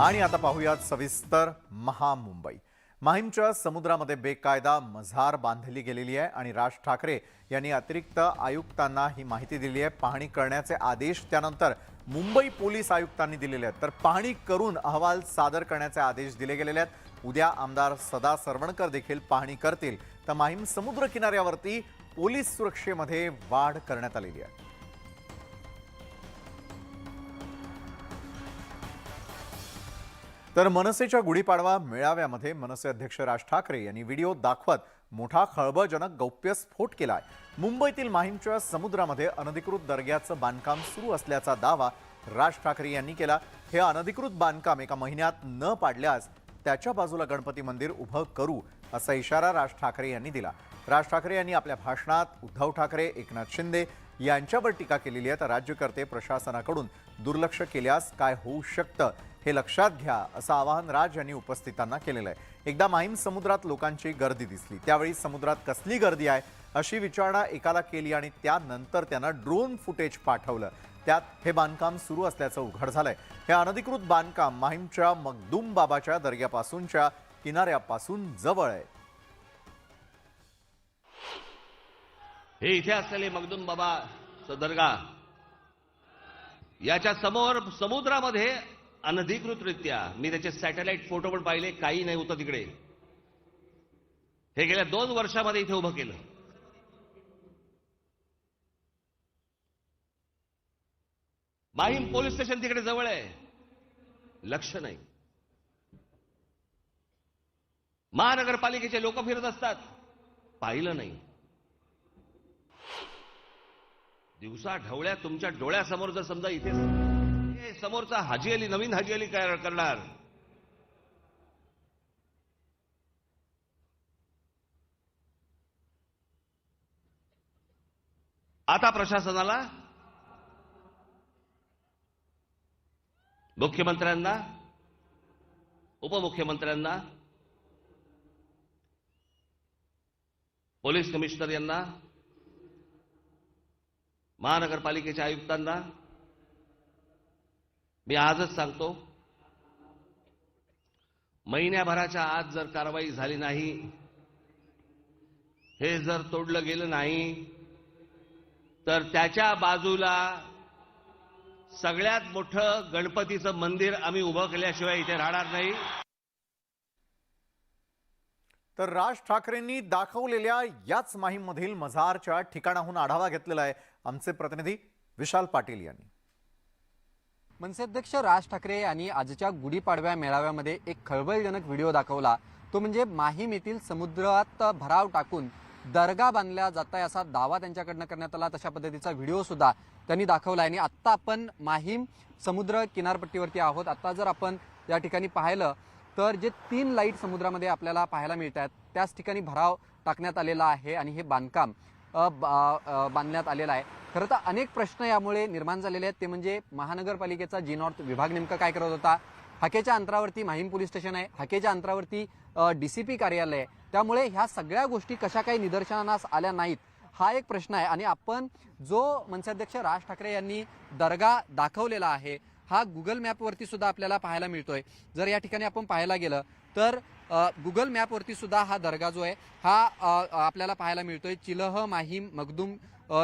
आणि आता पाहूयात सविस्तर महामुंबई. माहीमच्या समुद्रामध्ये बेकायदा मझार बांधली गेलेली आहे आणि राज ठाकरे यांनी अतिरिक्त आयुक्तांना ही माहिती दिली आहे. पाहणी करण्याचे आदेश त्यानंतर मुंबई पोलीस आयुक्तांनी दिलेले आहेत. तर पाहणी करून अहवाल सादर करण्याचे आदेश दिले गेलेले आहेत. उद्या आमदार सदा सरवणकर देखील पाहणी करतील. तर माहीम समुद्र किनाऱ्यावरती पोलीस सुरक्षेमध्ये वाढ करण्यात आलेली आहे. तर मनसेच्या गुढीपाडवा मेळाव्यामध्ये मनसे अध्यक्ष राज ठाकरे यांनी व्हिडिओ दाखवत मोठा खळबळजनक गौप्यस्फोट केलाय. मुंबईतील माहीमच्या समुद्रामध्ये अनधिकृत दर्ग्याचं बांधकाम सुरू असल्याचा दावा राज ठाकरे यांनी केला. हे अनधिकृत बांधकाम एका महिन्यात न पाडल्यास त्याच्या बाजूला गणपती मंदिर उभं करू असा इशारा राज ठाकरे यांनी दिला. राज ठाकरे यांनी आपल्या भाषणात उद्धव ठाकरे एकनाथ शिंदे यांच्यावर टीका केलेली आहे. तर राज्यकर्ते प्रशासनाकडून दुर्लक्ष केल्यास काय होऊ शकतं? हे लक्षात घ्या असं आवाहन राज यांनी उपस्थितांना केलेलं आहे. एकदा माहीम समुद्रात लोकांची गर्दी दिसली. त्यावेळी समुद्रात कसली गर्दी आहे अशी विचारणा एकाला केली आणि त्यानंतर त्यांना ड्रोन फुटेज पाठवलं. त्यात हे बांधकाम सुरू असल्याचं उघड झालंय. हे अनधिकृत बांधकाम माहीमच्या मगदूम बाबाच्या दर्ग्यापासूनच्या किनाऱ्यापासून जवळ आहे. हे इथे असलेले मगदूम बाबा दर्गा याच्या समोर समुद्रामध्ये अनधिकृतरित्या मी त्याचे सॅटेलाइट फोटो पण पाहिले काही नाही होतं तिकडे. हे गेल्या दोन वर्षामध्ये इथे उभं केलं. माहीम पोलीस स्टेशन तिकडे जवळ आहे. लक्ष नाही. महानगरपालिकेचे लोक फिरत असतात. पाहिलं नाही. दिवसा ढवळ्या तुमच्या डोळ्यासमोर जर समजा इथे समोरचा हाजी अली नवीन हाजी अली काय करणार. आता प्रशासनाला मुख्यमंत्र्यांना, उपमुख्यमंत्र्यांना, पोलीस कमिशनर यांना, महानगरपालिकेच्या आयुक्तांना मी आजच सांगतो महिन्याभराच्या आत जर कारवाई झाली नाही हे जर तोडलं गेलं नाही तर त्याच्या बाजूला सगळ्यात मोठं गणपतीचं मंदिर आम्ही उभं केल्याशिवाय इथे राहणार नाही. तर राज ठाकरेंनी दाखवलेल्या याच माहीममधील मझारच्या ठिकाणाहून आढावा घेतलेला आहे आमचे प्रतिनिधी विशाल पाटील यांनी. मनसे अध्यक्ष राज ठाकरे यांनी आजच्या गुढीपाडव्या मेळाव्यामध्ये एक खळबळजनक व्हिडिओ दाखवला. तो म्हणजे माहीम येथील समुद्रात भराव टाकून दर्गा बांधल्या जात आहे असा दावा त्यांच्याकडनं करण्यात आला. तशा पद्धतीचा व्हिडिओ सुद्धा त्यांनी दाखवला आणि आत्ता आपण माहीम समुद्र किनारपट्टीवरती आहोत. आत्ता जर आपण या ठिकाणी पाहिलं तर जे तीन लाइट समुद्रामध्ये आपल्याला पाहायला मिळत आहेत त्याच ठिकाणी भराव टाकण्यात आलेला आहे आणि हे बांधकाम बा- बांधण्यात आलेलं आहे. खरं तर अनेक प्रश्न यामुळे निर्माण झालेले आहेत. ते म्हणजे महानगरपालिकेचा जी नॉर्थ विभाग नेमका काय करत होता? हाकेच्या अंतरावरती माहीम पोलीस स्टेशन आहे. हाकेच्या अंतरावरती डीसीपी कार्यालय आहे. त्यामुळे ह्या सगळ्या गोष्टी कशा काही निदर्शनास आल्या नाहीत हा एक प्रश्न आहे. आणि आपण जो मनसे अध्यक्ष राज ठाकरे यांनी दर्गा दाखवलेला आहे हा गुगल मॅपवरती सुद्धा आपल्याला पाहायला मिळतोय. जर या ठिकाणी आपण पाहायला गेलं तर गुगल मॅपवरती सुद्धा हा दर्गा जो आहे हा आपल्याला पाहायला मिळतोय. चिलह माहीम मखदूम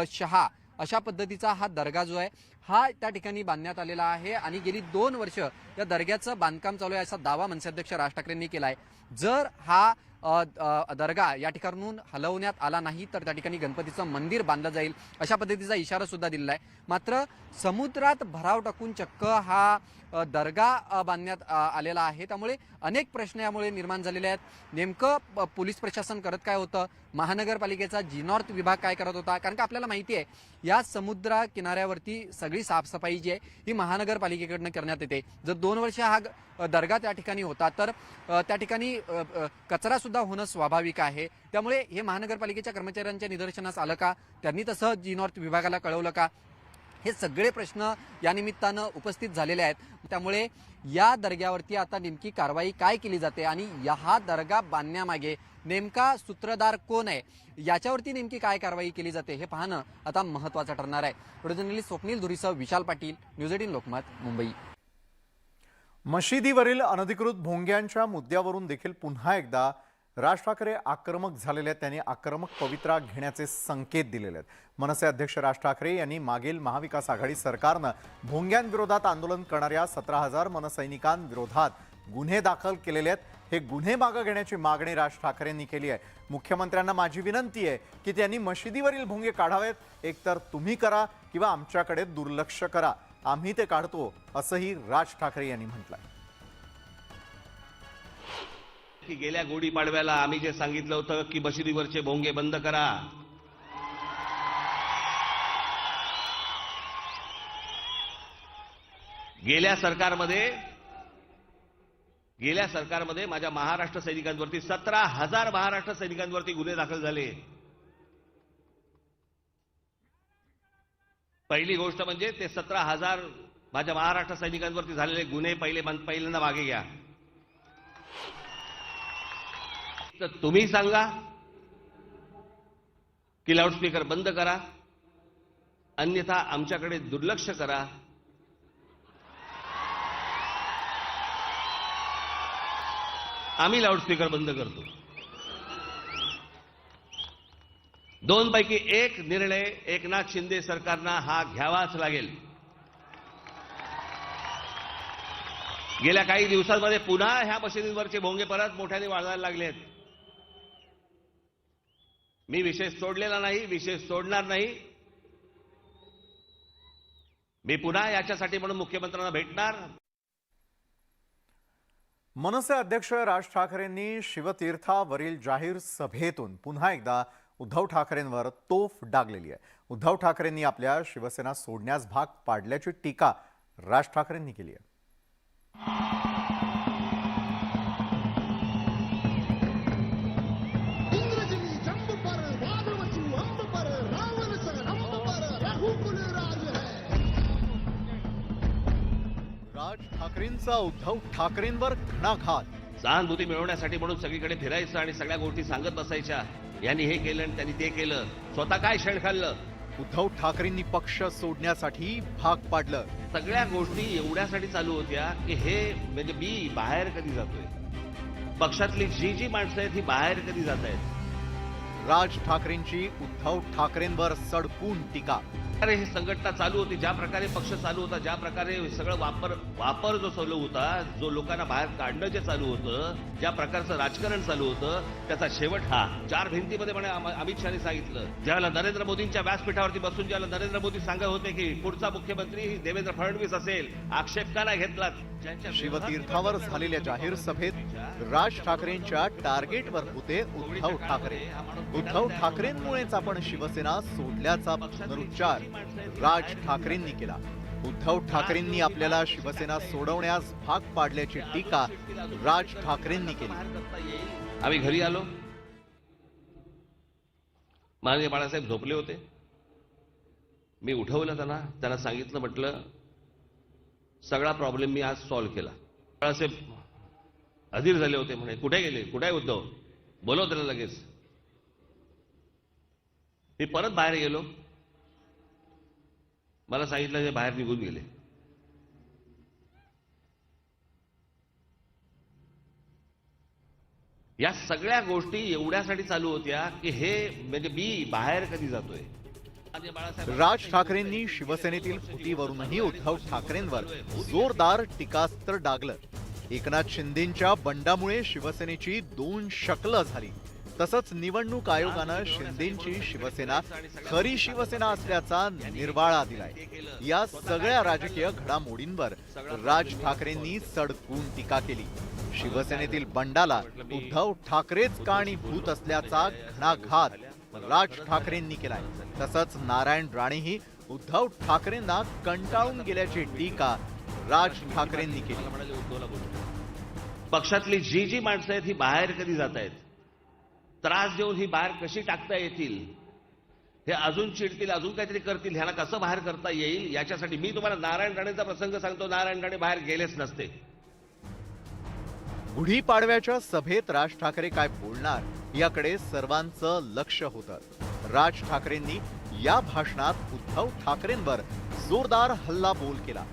शहा अशा पद्धतीचा हा दर्गा जो आहे हा त्या ठिकाणी बांधण्यात आलेला आहे आणि गेली दोन वर्ष या दर्ग्याचं बांधकाम चालू आहे असा दावा मनसे अध्यक्ष राज ठाकरेंनी केला आहे जर हा दर्गा या ठिकाणून हलवण्यात आला नाही तर त्या ठिकाणी गणपतीचं मंदिर बांधलं जाईल अशा पद्धतीचा इशारा सुद्धा दिलेला आहे मात्र समुद्रात भराव टाकून चक्क हा दर्गा बांधण्यात आलेला आहे. त्यामुळे अनेक प्रश्न यामुळे निर्माण झालेले आहेत. नेमकं प- पोलीस प्रशासन करत काय होतं? महानगरपालिकेचा जी नॉर्थ विभाग काय करत होता? कारण का आपल्याला माहिती आहे या समुद्र किनाऱ्यावरती सगळी साफसफाई जी आहे ही महानगरपालिकेकडनं करण्यात येते. जर दोन वर्ष हा दर्गा त्या ठिकाणी होता तर त्या ठिकाणी कचरा सुद्धा होणं स्वाभाविक आहे. त्यामुळे हे महानगरपालिकेच्या कर्मचाऱ्यांच्या निदर्शनास आलं का? त्यांनी तसं जी नॉर्थ विभागाला कळवलं का? हे सगळे प्रश्न या निमित्तानं उपस्थित झालेले आहेत. त्यामुळे या दर्ग्यावरती आता नेमकी कारवाई काय केली जाते आणि या हा दर्गा बांधण्यामागे नेमका सूत्रधार कोण आहे? याच्यावरती नेमकी काय कारवाई केली जाते हे पाहणं आता महत्वाचं ठरणार आहे. ओरिजिनली स्वप्नील धुरीसह विशाल पाटील न्यूज एटीन लोकमत मुंबई. मशिदीवरील अनधिकृत भोंग्यांच्या मुद्द्यावरून देखील पुन्हा एकदा राज ठाकरे आक्रमक झालेले आहेत. त्यांनी आक्रमक पवित्रा घेण्याचे संकेत दिलेले आहेत. मनसे अध्यक्ष राज ठाकरे यांनी मागील महाविकास आघाडी सरकारनं भोंग्यांविरोधात आंदोलन करणाऱ्या सतरा हजार मनसैनिकांविरोधात गुन्हे दाखल केलेले आहेत. हे गुन्हे मागं घेण्याची मागणी राज ठाकरेंनी केली आहे. मुख्यमंत्र्यांना माझी विनंती आहे की त्यांनी मशिदीवरील भोंगे काढावेत. एकतर तुम्ही करा किंवा आमच्याकडे दुर्लक्ष करा. आम्ही ते काढतो असंही राज ठाकरे यांनी म्हटलं आहे की गेल्या गुढीपाडव्याला आम्ही जे सांगितलं होतं की मशिदीवरचे भोंगे बंद करा. गेल्या सरकारमध्ये गेल्या सरकारमध्ये माझ्या महाराष्ट्र सैनिकांवरती सतरा हजार महाराष्ट्र सैनिकांवरती गुन्हे दाखल झाले. पहिली गोष्ट म्हणजे ते सतरा हजार माझ्या महाराष्ट्र सैनिकांवरती झालेले गुन्हे पहिले पहिल्यांदा मागे घ्या. तर तुम्ही सांगा की लाऊडस्पीकर बंद करा अन्यथा आमच्याकडे दुर्लक्ष करा. आम्ही लाऊडस्पीकर बंद करतो. दोन पैकी एक निर्णय एकनाथ शिंदे सरकारना हा घ्यावाच लागेल. गेल्या काही दिवसांमध्ये पुन्हा ह्या मशिदींवरचे भोंगे परत मोठ्याने वाजवायला लागले आहेत मी विषय सोडलेला नाही विषय सोडणार नाही. मी पुन्हा याच्यासाठी म्हणून मुख्यमंत्र्यांना भेटणार. मनसे अध्यक्ष राज ठाकरेंनी शिवतीर्थावरील जाहीर सभेतून पुन्हा एकदा उद्धव ठाकरेंवर तोफ डागलेली आहे. उद्धव ठाकरेंनी आपल्या शिवसेना सोडण्यास भाग पाडल्याची टीका राज ठाकरेंनी केली आहे. राज ठाकरेंचा उद्धव ठाकरेंवर घणाघात सहानुभूती मिळवण्यासाठी म्हणून सगळीकडे फिरायचं आणि सगळ्या गोष्टी सांगत बसायच्या. यांनी हे केलं आणि त्यांनी ते केलं. स्वतः काय क्षण खाल्लं? उद्धव ठाकरेंनी पक्ष सोडण्यासाठी भाग पाडलं. सगळ्या गोष्टी एवढ्यासाठी चालू होत्या की हे म्हणजे मी बाहेर कधी जातोय? पक्षातली जी जी माणसं आहेत ही बाहेर कधी जात आहेत राज ठाकरेंची उद्धव ठाकरेंवर सडकून टीका. अरे ही संघटना चालू होती ज्या प्रकारे पक्ष चालू होता ज्या प्रकारे सगळं वापर वापर जो चालू होता जो लोकांना बाहेर काढणं जे चालू होतं ज्या प्रकारचं राजकारण चालू होतं त्याचा शेवट हा. चार भिंतीमध्ये म्हणे अमित शहाने सांगितलं. ज्यावेळेला नरेंद्र मोदींच्या व्यासपीठावरती बसून ज्यावेळेला नरेंद्र मोदी सांगत होते की पुढचा मुख्यमंत्री देवेंद्र फडणवीस असेल आक्षेप का नाही घेतला? ज्यांच्या शिवतीर्थावर झालेल्या जाहीर सभेत राज ठाकरेंच्या टार्गेटवर होते उद्धव ठाकरे. उद्धव ठाकरेंमुळेच आपण शिवसेना सोडल्याचा पुनरुच्चार राज ठाकरेंनी केला. उद्धव ठाकरेंनी आपल्याला शिवसेना सोडवण्यास भाग पाडल्याची टीका राज ठाकरेंनी केली. आम्ही घरी आलो. माननीय बाळासाहेब झोपले होते. मी उठवलं त्यांना. त्यांना सांगितलं म्हटलं सगळा प्रॉब्लेम मी आज सॉल्व्ह केला. बाळासाहेब अधीर झाले होते म्हणे. कुठे गेले? कुठे आहे उद्धव? बोलव त्याला लगेच. मी परत बाहेर गेलो. मला सांगितलं ते बाहेर निघून गेले. या सगळ्या गोष्टी एवढ्यासाठी चालू होत्या की हे म्हणजे मी बाहेर कधी जातोय? राज ठाकरेंनी शिवसेनेतील फुटीवरूनही उद्धव ठाकरेंवर जोरदार टीकास्त्र डागलं. एकनाथ शिंदेच्या बंडामुळे शिवसेनेची दोन शकलं झाली. तसंच निवडणूक आयोगानं शिंदेची शिवसेना खरी शिवसेना असल्याचा निर्वाळा दिलाय. या सगळ्या राजकीय घडामोडींवर राज ठाकरेंनी सडकून टीका केली. शिवसेनेतील बंडाला उद्धव ठाकरेच कारणीभूत असल्याचा घणाघात राज ठाकरेंनी केलाय. तसंच नारायण राणेही उद्धव ठाकरेंना कंटाळून गेल्याची टीका राज ठाकरेंनी केली. पक्षातली जी जी माणसं आहेत ही बाहेर कधी जात आहेत त्रास देऊन ही बाहेर कशी टाकता येतील? हे अजून चिडतील अजून काहीतरी करतील ह्याला कसं बाहेर करता येईल? याच्यासाठी मी तुम्हाला नारायण राणेचा प्रसंग सांगतो. नारायण राणे बाहेर गेलेच नसते. गुढीपाडव्याच्या सभेत राज ठाकरे काय बोलणार याकडे सर्वांचं लक्ष होतं. राज ठाकरेंनी या भाषणात उद्धव ठाकरेंवर जोरदार हल्ला बोल केला.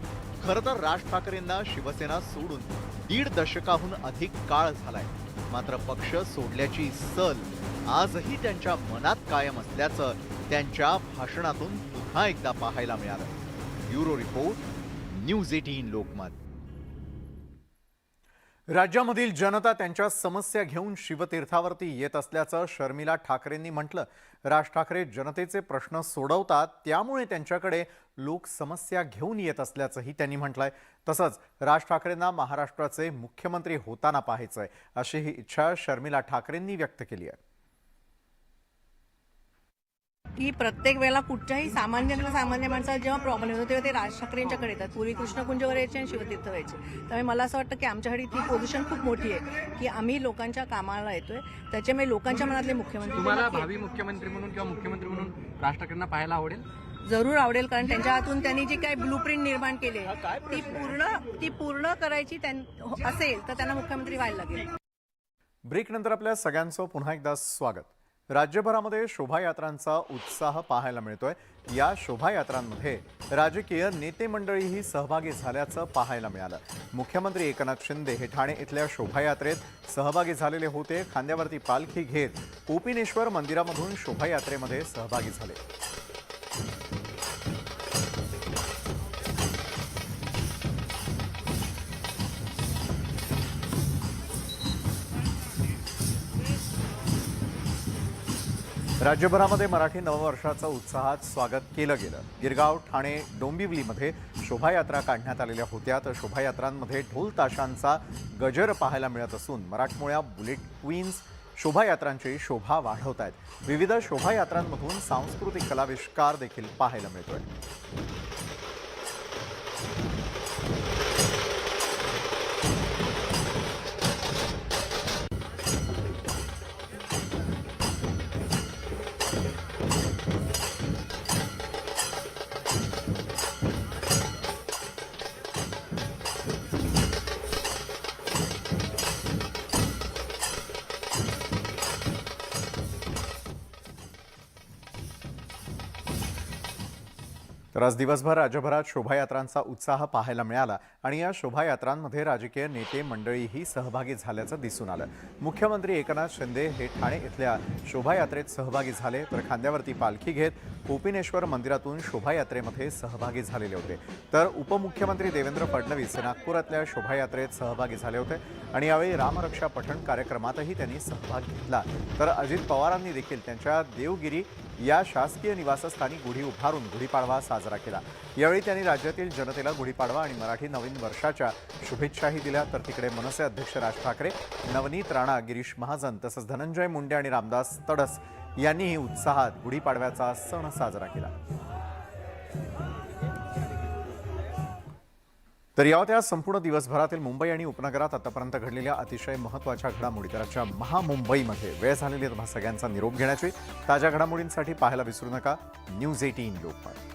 खरं तर राज ठाकरेंना शिवसेना सोडून दीड दशकाहून अधिक काळ झालाय. मात्र पक्ष सोडल्याची सल आजही त्यांच्या मनात कायम असल्याचं त्यांच्या भाषणातून पुन्हा एकदा पाहायला मिळालं. Bureau report news eighteen Lokmat. राज्यामधील जनता त्यांच्या समस्या घेऊन शिवतीर्थावरती येत असल्याचं शर्मिला ठाकरेंनी म्हटलं. राज ठाकरे जनतेचे प्रश्न सोडवतात त्यामुळे त्यांच्याकडे लोक समस्या घेऊन येत असल्याचंही त्यांनी म्हटलंय. तसंच राज ठाकरेंना महाराष्ट्राचे मुख्यमंत्री होताना पाहायचंय अशी ही इच्छा शर्मिला ठाकरेंनी व्यक्त केली आहे. की प्रत्येक वेळेला कुठच्याही सामान्य सामान्य माणसाला जेव्हा प्रॉब्लेम येतो तेव्हा ते राज ठाकरेंच्याकडे येतात. पूर्वी कृष्णकुंजवर यायचे आणि शिवतीर्थ व्हायचे. त्यामुळे मला असं वाटतं की आमच्याकडे ती पोझिशन खूप मोठी आहे की आम्ही लोकांच्या कामाला येतोय. त्याच्यामुळे लोकांच्या मनातले मुख्यमंत्री तुम्हाला भावी मुख्यमंत्री म्हणून किंवा मुख्यमंत्री म्हणून राज ठाकरेंना पाहायला आवडेल? जरूर आवडेल कारण त्यांच्या हातून त्यांनी जी काही ब्लू प्रिंट निर्माण केली ती पूर्ण ती पूर्ण करायची असेल तर त्यांना मुख्यमंत्री व्हायला लागेल. ब्रेकनंतर आपल्या सगळ्यांचं पुन्हा एकदा स्वागत. राज्यभरामध्ये शोभायात्रांचा उत्साह पाहायला मिळतोय. या शोभायात्रांमध्ये राजकीय नेते मंडळीही सहभागी झाल्याचं पाहायला मिळालं. मुख्यमंत्री एकनाथ शिंदे हे ठाणे इथल्या शोभायात्रेत सहभागी झालेले होते. खांद्यावरती पालखी घेत कोपिनेश्वर मंदिरामधून शोभायात्रेमध्ये सहभागी झाले. राज्यभरामध्ये मराठी नववर्षाचं उत्साहात स्वागत केलं गेलं. गिरगाव ठाणे डोंबिवलीमध्ये शोभायात्रा काढण्यात आलेल्या होत्या. तर शोभायात्रांमध्ये ढोल ताशांचा गजर पाहायला मिळत असून मराठमोळ्या बुलेट क्वीन्स शोभायात्रांची शोभा वाढवत आहेत विविध शोभायात्रांमधून सांस्कृतिक कलाविष्कार देखील पाहायला मिळतोय. तर आज दिवसभर राज्यभरात शोभायात्रांचा उत्साह पाहायला मिळाला आणि या शोभायात्रांमध्ये राजकीय नेते मंडळीही सहभागी झाल्याचं दिसून आलं. मुख्यमंत्री एकनाथ शिंदे हे ठाणे इथल्या शोभायात्रेत सहभागी झाले. तर खांद्यावरती पालखी घेत कोपिनेश्वर मंदिरातून शोभायात्रेमध्ये सहभागी झालेले होते. तर उपमुख्यमंत्री देवेंद्र फडणवीस हे नागपुरातल्या शोभायात्रेत सहभागी झाले होते आणि यावेळी रामरक्षा पठण कार्यक्रमातही त्यांनी सहभाग घेतला. तर अजित पवारांनी देखील त्यांच्या देवगिरी या शासकीय निवासस्थानी गुढी उभारून गुढीपाडवा साजरा केला. यावेळी त्यांनी राज्यातील जनतेला गुढीपाडवा आणि मराठी नवीन वर्षाच्या शुभेच्छाही दिल्या. तर तिकडे मनसे अध्यक्ष राज ठाकरे नवनीत राणा गिरीश महाजन तसंच धनंजय मुंडे आणि रामदास तडस यांनीही उत्साहात गुढीपाडव्याचा सण साजरा केला. तर या त्या संपूर्ण दिवसभरातील मुंबई आणि उपनगरात आतापर्यंत घडलेल्या अतिशय महत्त्वाच्या घडामोडी तर आजच्या महामुंबईमध्ये वेळ झालेली आहे. तुम्हा सगळ्यांचा निरोप घेण्याची ताज्या घडामोडींसाठी पाहायला विसरू नका. News eighteen Lokmat